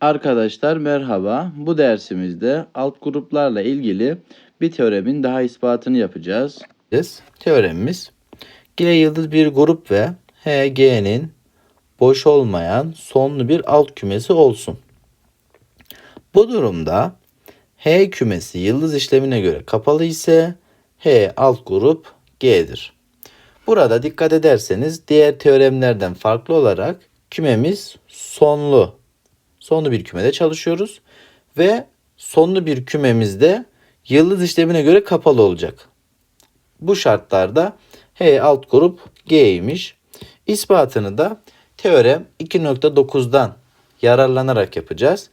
Arkadaşlar merhaba. Bu dersimizde alt gruplarla ilgili bir teoremin daha ispatını yapacağız. Teoremimiz G yıldız bir grup ve HG'nin boş olmayan sonlu bir alt kümesi olsun. Bu durumda H kümesi yıldız işlemine göre kapalı ise H alt grup G'dir. Burada dikkat ederseniz diğer teoremlerden farklı olarak kümemiz sonlu sonlu bir kümede çalışıyoruz ve sonlu bir kümemizde yıldız işlemine göre kapalı olacak. Bu şartlarda H alt grup G'ymiş. İspatını da teorem 2.9'dan yararlanarak yapacağız.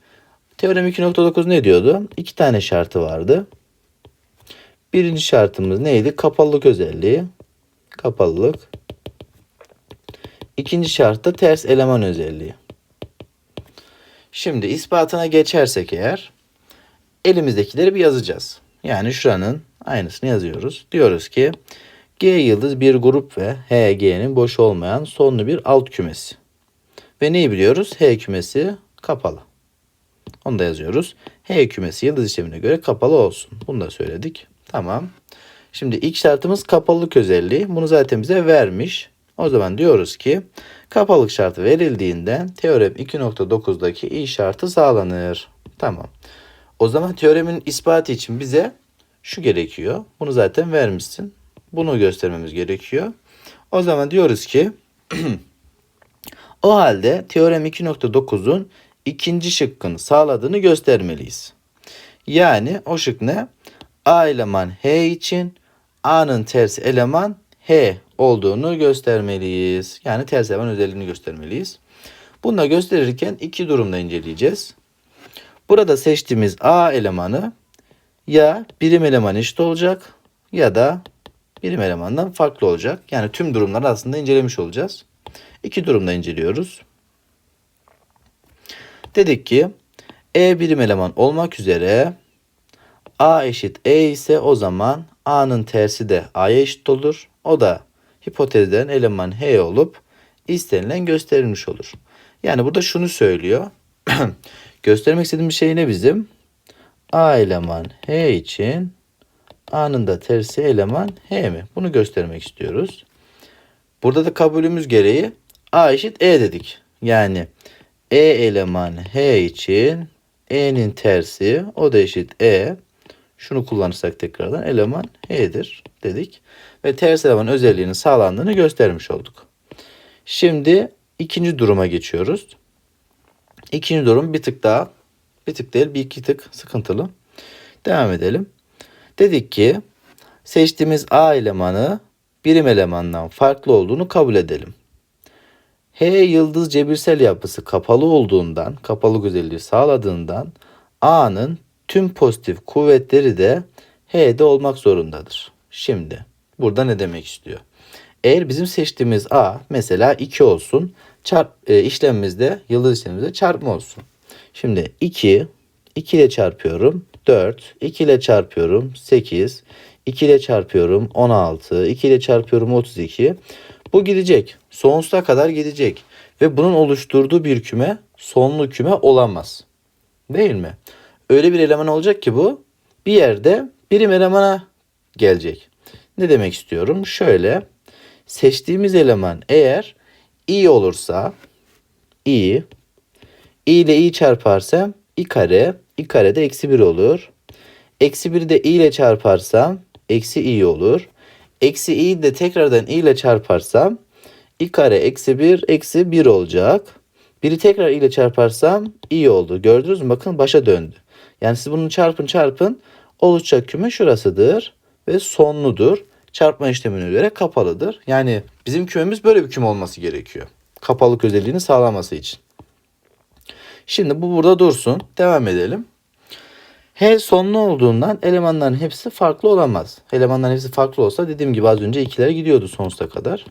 Teorem 2.9 ne diyordu? İki tane şartı vardı. Birinci şartımız neydi? Kapalılık özelliği. Kapalılık. İkinci şart da ters eleman özelliği. Şimdi ispatına geçersek eğer elimizdekileri bir yazacağız. Yani şuranın aynısını yazıyoruz. Diyoruz ki G yıldız bir grup ve HG'nin boş olmayan sonlu bir alt kümesi. Ve neyi biliyoruz? H kümesi kapalı. Onu da yazıyoruz. H kümesi yıldız işlemine göre kapalı olsun. Bunu da söyledik. Tamam. Şimdi ilk şartımız kapalılık özelliği. Bunu zaten bize vermiş. O zaman diyoruz ki kapalık şartı verildiğinden teorem 2.9'daki i şartı sağlanır. Tamam. O zaman teoremin ispatı için bize şu gerekiyor. Bunu zaten vermişsin. Bunu göstermemiz gerekiyor. O zaman diyoruz ki o halde teorem 2.9'un ikinci şıkkını sağladığını göstermeliyiz. Yani o şık ne? A eleman H için A'nın tersi eleman H olduğunu göstermeliyiz. Yani ters eleman özelliğini göstermeliyiz. Bunu da gösterirken iki durumda inceleyeceğiz. Burada seçtiğimiz A elemanı ya birim eleman eşit olacak ya da birim elemandan farklı olacak. Yani tüm durumları aslında incelemiş olacağız. İki durumda inceliyoruz. Dedik ki E birim eleman olmak üzere A eşit E ise o zaman A'nın tersi de A'ya eşit olur. O da hipotezden eleman H olup istenilen gösterilmiş olur. Yani burada şunu söylüyor. Göstermek istediğim şey ne bizim? A eleman H için A'nın da tersi eleman H mi? Bunu göstermek istiyoruz. Burada da kabulümüz gereği A eşit E dedik. Yani E eleman H için E'nin tersi o da eşit E. Şunu kullanırsak tekrardan eleman H'dir dedik. Ve ters eleman özelliğinin sağlandığını göstermiş olduk. Şimdi ikinci duruma geçiyoruz. İkinci durum bir tık daha bir tık değil bir iki tık sıkıntılı. Devam edelim. Dedik ki seçtiğimiz A elemanı birim elemandan farklı olduğunu kabul edelim. H yıldız cebirsel yapısı kapalı olduğundan, kapalı özelliği sağladığından A'nın tüm pozitif kuvvetleri de H'de olmak zorundadır. Şimdi burada ne demek istiyor? Eğer bizim seçtiğimiz A mesela 2 olsun, çarp e, işlemimizde yıldız işlemimizde çarpma olsun. Şimdi 2 2 ile çarpıyorum 4, 2 ile çarpıyorum 8, 2 ile çarpıyorum 16, 2 ile çarpıyorum 32. Bu gidecek. Sonsuza kadar gidecek. Ve bunun oluşturduğu bir küme sonlu küme olamaz. Değil mi? Öyle bir eleman olacak ki bu bir yerde birim elemana gelecek. Ne demek istiyorum? Şöyle seçtiğimiz eleman eğer i olursa i i ile i çarparsam i kare i kare de eksi 1 olur. Eksi 1'i de i ile çarparsam eksi i olur. Eksi i de tekrardan i ile çarparsam i kare eksi 1 eksi 1 olacak. Biri tekrar i ile çarparsam i oldu. Gördünüz mü? Bakın başa döndü. Yani siz bunu çarpın çarpın oluşacak küme şurasıdır ve sonludur. Çarpma işlemine göre kapalıdır. Yani bizim kümemiz böyle bir küme olması gerekiyor. Kapalık özelliğini sağlaması için. Şimdi bu burada dursun. Devam edelim. H sonlu olduğundan elemanların hepsi farklı olamaz. Elemanların hepsi farklı olsa dediğim gibi az önce ikilere gidiyordu sonsuza kadar.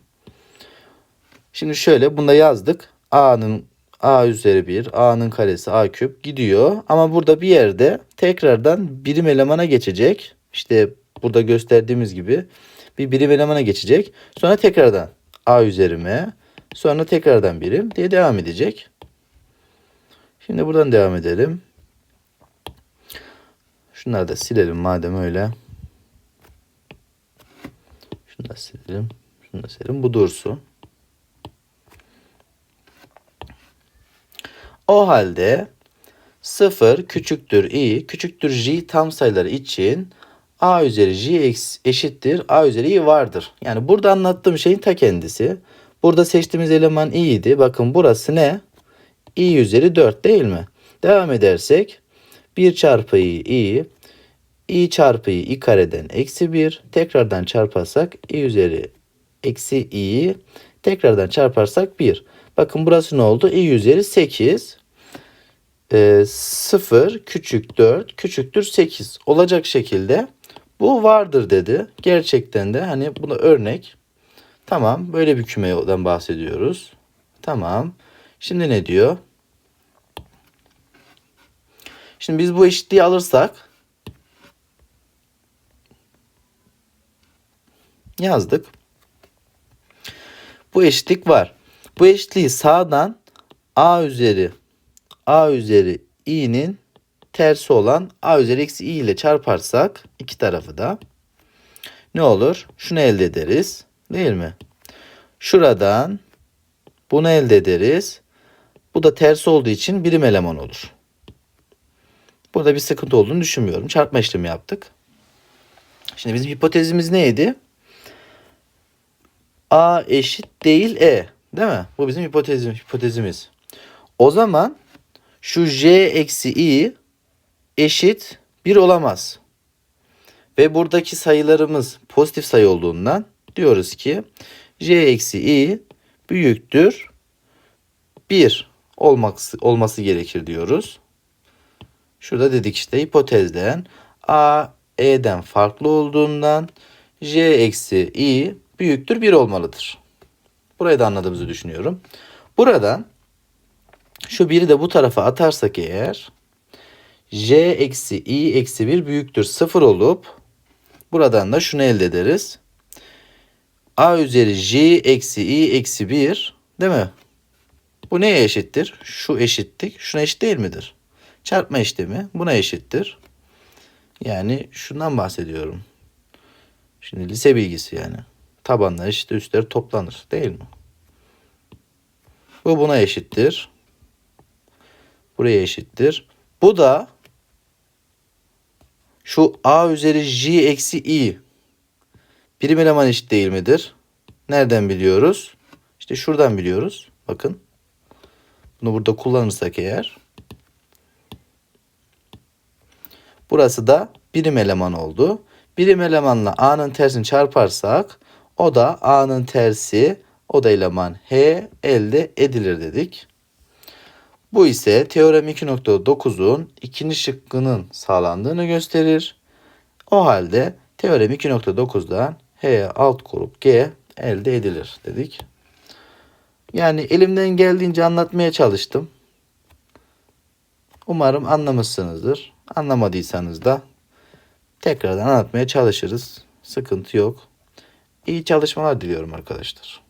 Şimdi şöyle bunda yazdık. A'nın A üzeri 1, A'nın karesi A küp gidiyor. Ama burada bir yerde tekrardan birim elemana geçecek. İşte burada gösterdiğimiz gibi bir birim elemana geçecek. Sonra tekrardan A üzerime, sonra tekrardan birim diye devam edecek. Şimdi buradan devam edelim. Şunları da silelim madem öyle. Şunu da silelim. Şunu da silelim. Bu dursun. O halde 0 küçüktür i küçüktür j tam sayıları için a üzeri j eşittir a üzeri i vardır. Yani burada anlattığım şeyin ta kendisi. Burada seçtiğimiz eleman i idi. Bakın burası ne? i üzeri 4 değil mi? Devam edersek 1 çarpı i i i çarpı i i kareden eksi 1 tekrardan çarparsak i üzeri eksi i tekrardan çarparsak 1. Bakın burası ne oldu? i üzeri 8 e, 0 küçük 4 küçüktür 8 olacak şekilde bu vardır dedi. Gerçekten de hani buna örnek. Tamam böyle bir kümeden bahsediyoruz. Tamam. Şimdi ne diyor? Şimdi biz bu eşitliği alırsak yazdık. Bu eşitlik var. Bu eşitliği sağdan a üzeri a üzeri i'nin tersi olan a üzeri eksi i ile çarparsak iki tarafı da ne olur? Şunu elde ederiz. Değil mi? Şuradan bunu elde ederiz. Bu da ters olduğu için birim eleman olur. Burada bir sıkıntı olduğunu düşünmüyorum. Çarpma işlemi yaptık. Şimdi bizim hipotezimiz neydi? A eşit değil E. Değil mi? Bu bizim hipotezim, hipotezimiz. O zaman şu J eksi I eşit 1 olamaz. Ve buradaki sayılarımız pozitif sayı olduğundan diyoruz ki J eksi I büyüktür 1 olması, olması gerekir diyoruz. Şurada dedik işte hipotezden A E'den farklı olduğundan J eksi I büyüktür 1 olmalıdır. Burayı da anladığımızı düşünüyorum. Buradan şu 1'i de bu tarafa atarsak eğer J eksi I eksi 1 büyüktür 0 olup buradan da şunu elde ederiz. A üzeri J eksi I eksi 1 değil mi? Bu neye eşittir? Şu eşittik. Şuna eşit değil midir? Çarpma işlemi buna eşittir. Yani şundan bahsediyorum. Şimdi lise bilgisi yani. Tabanlar işte üstleri toplanır değil mi? Bu buna eşittir. Buraya eşittir. Bu da şu a üzeri j eksi i birim eleman eşit değil midir? Nereden biliyoruz? İşte şuradan biliyoruz. Bakın. Bunu burada kullanırsak eğer. Burası da birim eleman oldu. Birim elemanla a'nın tersini çarparsak o da a'nın tersi o da eleman h elde edilir dedik. Bu ise teorem 2.9'un ikinci şıkkının sağlandığını gösterir. O halde teorem 2.9'dan H alt grup G elde edilir dedik. Yani elimden geldiğince anlatmaya çalıştım. Umarım anlamışsınızdır. Anlamadıysanız da tekrardan anlatmaya çalışırız. Sıkıntı yok. İyi çalışmalar diliyorum arkadaşlar.